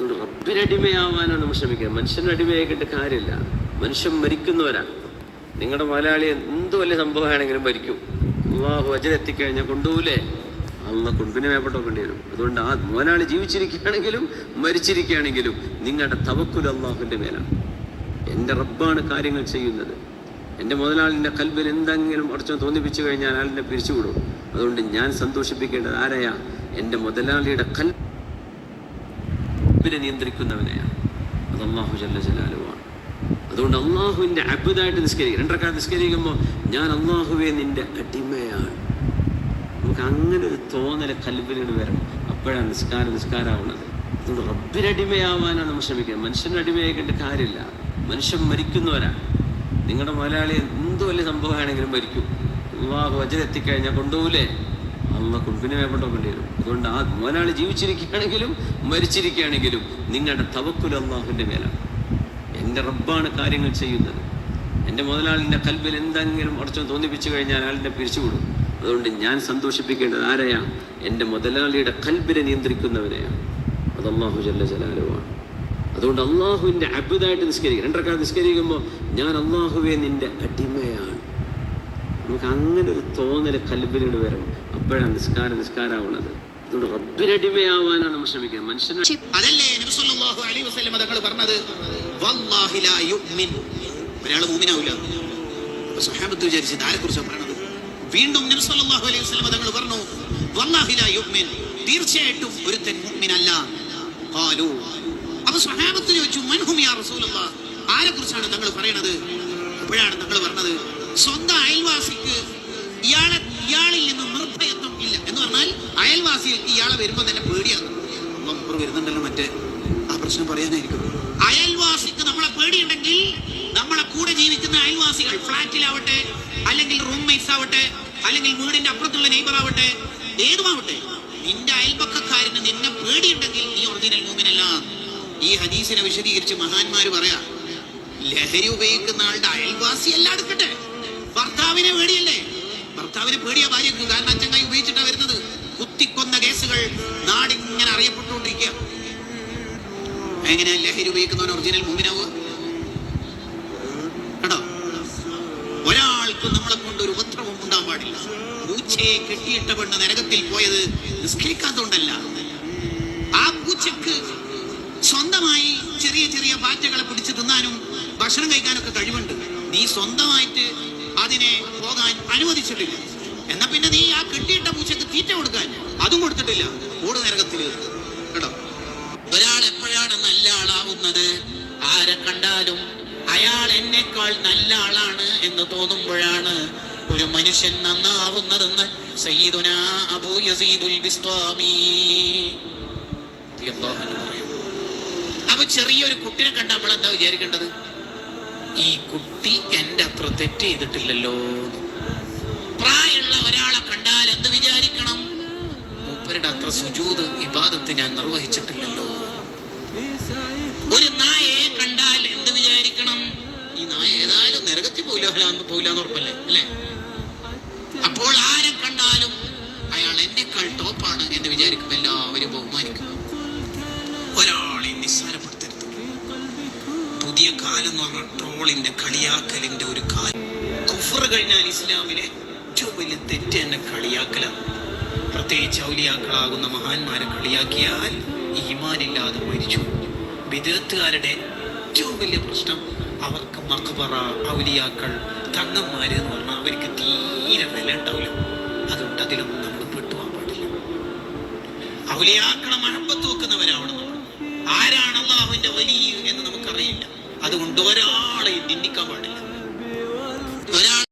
അതുകൊണ്ട് റബ്ബിനടിമയാവാനാണ് നമ്മൾ ശ്രമിക്കുന്നത് മനുഷ്യന്റെ അടിമയാക്കിയിട്ട് കാര്യമില്ല. മനുഷ്യൻ മരിക്കുന്നവരാണ് നിങ്ങളുടെ മലയാളി എന്ത് വലിയ സംഭവമാണെങ്കിലും മരിക്കും. അള്ളാഹു എത്തിക്കഴിഞ്ഞാൽ കൊണ്ടുപോകില്ലേ അള്ള കൊണ്ടുപിന്നെ മേപ്പെട്ട വെക്കേണ്ടി വരും. അതുകൊണ്ട് ആ മുതലാളി ജീവിച്ചിരിക്കുകയാണെങ്കിലും മരിച്ചിരിക്കുകയാണെങ്കിലും നിങ്ങളുടെ തവക്കുൽ അള്ളാഹുവിന്റെ മേലാണ്. എന്റെ റബ്ബാണ് കാര്യങ്ങൾ ചെയ്യുന്നത്. എന്റെ മുതലാളിന്റെ കൽബിൽ എന്തെങ്കിലും അടച്ചോ തോന്നിപ്പിച്ചു കഴിഞ്ഞാൽ ആളിനെ പിരിച്ചുവിടും. അതുകൊണ്ട് ഞാൻ സന്തോഷിപ്പിക്കേണ്ടത് ആരെയാ? എന്റെ മുതലാളിയുടെ കൽബിനെ നിയന്ത്രിക്കുന്നവനെയാണ്. അത് അള്ളാഹു ജല്ല ജലാലുവാണ്. അതുകൊണ്ട് അള്ളാഹുവിന്റെ അബുദായിട്ട് നിസ്കരിക്കുക രണ്ടരക്കാലം നിസ്കരിക്കുമ്പോൾ ഞാൻ അള്ളാഹുവെ നിന്റെ അടിമയാണ്. നമുക്ക് അങ്ങനെ ഒരു തോന്നൽ കൽബിനോട് വരണം. അപ്പോഴാണ് നിസ്കാരം നിസ്കാരമാവുന്നത് അതുകൊണ്ട് റബ്ബിനടിമയാവാനാണ് നമ്മൾ ശ്രമിക്കുന്നത്. മനുഷ്യന്റെ അടിമയായിക്കേണ്ട കാര്യമില്ല. മനുഷ്യൻ മരിക്കുന്നവരാണ് നിങ്ങളുടെ മലയാളി എന്ത് വലിയ സംഭവമാണെങ്കിലും മരിക്കും. അള്ളാഹു എത്തിക്കഴിഞ്ഞാൽ കൊണ്ടുപോകില്ലേ അള്ള വെക്കേണ്ടി വരും അതുകൊണ്ട് ആ മോനാളി ജീവിച്ചിരിക്കുകയാണെങ്കിലും മരിച്ചിരിക്കുകയാണെങ്കിലും നിങ്ങളുടെ തവക്കുൽ അള്ളാഹുവിന്റെ മേലാണ്. എന്റെ റബ്ബാണ് കാര്യങ്ങൾ ചെയ്യുന്നത്. എന്റെ മുതലാളിന്റെ കൽബിൽ എന്തെങ്കിലും അടച്ചോ തോന്നിപ്പിച്ചു കഴിഞ്ഞാൽ ആളിനെ പിരിച്ചുവിടും. അതുകൊണ്ട് ഞാൻ സന്തോഷിപ്പിക്കേണ്ടത് ആരെയാ? എന്റെ മുതലാളിയുടെ കൽബിനെ നിയന്ത്രിക്കുന്നവനെയാണ് അത് അള്ളാഹു ജല്ല ജലാലുവാണ്. അതുകൊണ്ട് അള്ളാഹുവിന്റെ അബുദായിട്ട് നിസ്കരിക്കുക. രണ്ടരക്കാർ നിസ്കരിക്കുമ്പോൾ ഞാൻ അള്ളാഹുവെ നിന്റെ അടിമയാണ് നമുക്ക് അങ്ങനെ ഒരു തോന്നൽ കൽബിനോട് വരും അപ്പോഴാണ് നിസ്കാരം നിസ്കാരമാവുന്നത്. അതുകൊണ്ട് റബ്ബിനടിമയാവാനാണ് നമ്മൾ ശ്രമിക്കുന്നത്. മനുഷ്യനെ അതല്ലേ അലൈഹി വസല്ലം തങ്ങൾ യുഅ്മിൻ ഒരാൾ മൂമിനാവില്ല വീണ്ടും നബി സല്ലല്ലാഹു അലൈഹി വസല്ലം തങ്ങൾ പറഞ്ഞു യുഅ്മിൻ തീർച്ചയായിട്ടും സഹാബത്ത് ചോദിച്ചു യാ ആരെക്കുറിച്ചാണ് തങ്ങൾ പറയണത്? അപ്പോഴാണ് തങ്ങൾ പറഞ്ഞത് സ്വന്തം അയൽവാസിക്ക് ഇയാളെ ഇയാളിൽ നിന്ന് നിർഭയത്വം ഇല്ല. എന്ന് പറഞ്ഞാൽ അയൽവാസികൾക്ക് ഇയാളെ വരുമ്പോൾ തന്നെ പേടിയാണ്. അമ്മ വരുന്നുണ്ടല്ലോ മറ്റേ. ആ പ്രശ്നം പറയാനായിരിക്കും. അയൽവാസിക്ക് നമ്മളെ പേടിയുണ്ടെങ്കിൽ നമ്മളെ കൂടെ ജീവിക്കുന്ന അയൽവാസികൾ ഫ്ലാറ്റിലാവട്ടെ അല്ലെങ്കിൽ റൂംമേറ്റ്സ് ആവട്ടെ അല്ലെങ്കിൽ വീടിന്റെ അപ്പുറത്തുള്ള നെയ്ബർ ആവട്ടെ ഏതുമാവട്ടെ നിന്റെ അയൽപക്കക്കാരന് നിന്നെ പേടിയുണ്ടെങ്കിൽ നീ ഒറിജിനൽ മൂമിനല്ല ഈ ഹദീസിനെ വിശദീകരിച്ച് മഹാന്മാര് പറയാ ലഹരി ഉപയോഗിക്കുന്ന ആളുടെ അയൽവാസി എല്ലാം എടുക്കട്ടെ. ഭർത്താവിനെ പേടിയല്ലേ? ഭർത്താവിനെ പേടിയ ഭാര്യക്ക് കാരണം അച്ഛൻ ഉപയോഗിച്ചിട്ടാ വരുന്നത്. കുത്തിക്കൊന്ന കേസുകൾ നാടിങ്ങനെ അറിയപ്പെട്ടുകൊണ്ടിരിക്കുക. എങ്ങനെ ലഹരി ഉപയോഗിക്കുന്നവൻ ഒറിജിനൽ മുമ്പിനാവുക? കേട്ടോ ഒരാൾക്ക് നമ്മളെ കൊണ്ട് ഒരു ഉപദ്രവം ഉണ്ടാൻ പാടില്ല. പൂച്ചയെ കെട്ടിയിട്ട പെണ്ണ് നരകത്തിൽ പോയത് നിസ്കരിക്കാത്തോണ്ടല്ല ആ പൂച്ചക്ക് സ്വന്തമായി ചെറിയ ചെറിയ പാറ്റകളെ പിടിച്ച് തിന്നാനും ഭക്ഷണം കഴിക്കാനൊക്കെ കഴിവുണ്ട്. നീ സ്വന്തമായിട്ട് അതിനെ പോകാൻ അനുവദിച്ചിട്ടില്ല. എന്നാ പിന്നെ നീ ആ കെട്ടിയിട്ട പൂച്ചക്ക് തീറ്റ കൊടുക്കാൻ അതും കൊടുത്തിട്ടില്ല. കൂട് നരകത്തിൽ കേട്ടോ? ഒരാൾ എപ്പോഴാണ് നല്ല ആളാവുന്നത് ആരെ കണ്ടാലും അയാൾ എന്നെക്കാൾ നല്ല ആളാണ് എന്ന് തോന്നുമ്പോഴാണ് ഒരു മനുഷ്യൻ നന്നാവുന്നതെന്ന് സയ്യിദുന അബൂ യസീദുൽ ബിസ്വാമി. അപ്പൊ ചെറിയൊരു കുട്ടിനെ കണ്ട നമ്മൾ എന്താ വിചാരിക്കേണ്ടത്? ഈ കുട്ടി എന്റെ അത്ര തെറ്റ് ചെയ്തിട്ടില്ലല്ലോ. പ്രായമുള്ള ഒരാളെ കണ്ടാൽ എന്ത് വിചാരിക്കണം? മൂപ്പരുടെ അത്ര സുജൂത് ഇബാദത്ത് ഞാൻ നിർവഹിച്ചിട്ടില്ലല്ലോ. ഒരു നായയെ കണ്ടാൽ എന്ത് വിചാരിക്കണം? ഈ നായ ഏതായാലും നരകത്തിൽ പോയില്ല പോയില്ലാന്ന് ഉറപ്പല്ലേ? അല്ലേ? അപ്പോൾ ആരെ കണ്ടാലും അയാൾ എന്നെക്കാൾ ടോപ്പാണ് എന്ന് വിചാരിക്കും. എല്ലാവരും ബഹുമാനിക്കും ഒരാളെ നിസ്സാരപ്പെടുത്തരുത്. പുതിയ കാലം എന്ന് പറഞ്ഞ ട്രോളിന്റെ കളിയാക്കലിന്റെ ഒരു കാര്യം കഴിഞ്ഞാൽ ഇസ്ലാമിലെ ഏറ്റവും വലിയ തെറ്റ് തന്നെ കളിയാക്കലാണ്. പ്രത്യേകിച്ച് ഔലിയാക്കളാകുന്ന മഹാന്മാരെ കളിയാക്കിയാൽ ഈമാനില്ലാതെ മരിച്ചു. വിദേഹത്തുകാരുടെ ഏറ്റവും വലിയ പ്രശ്നം അവർക്ക് മഖബറ ഔലിയാക്കൾ തങ്ങന്മാര് എന്ന് പറഞ്ഞാൽ അവർക്ക് തീരെ വില ഉണ്ടാവില്ല. അതുകൊണ്ട് അതിലൊന്നും നമ്മൾ പെട്ടുപോകാൻ പാടില്ല. ഔലിയാക്കളെ മഴമ്പത്ത് വെക്കുന്നവരാവണം ആരാണല്ലോ ആരാണ് അള്ളാഹുവിന്റെ വലിയ അതുകൊണ്ട് ഒരാളെയും നിന്ദിക്കാൻ പാടില്ല. ഒരാൾ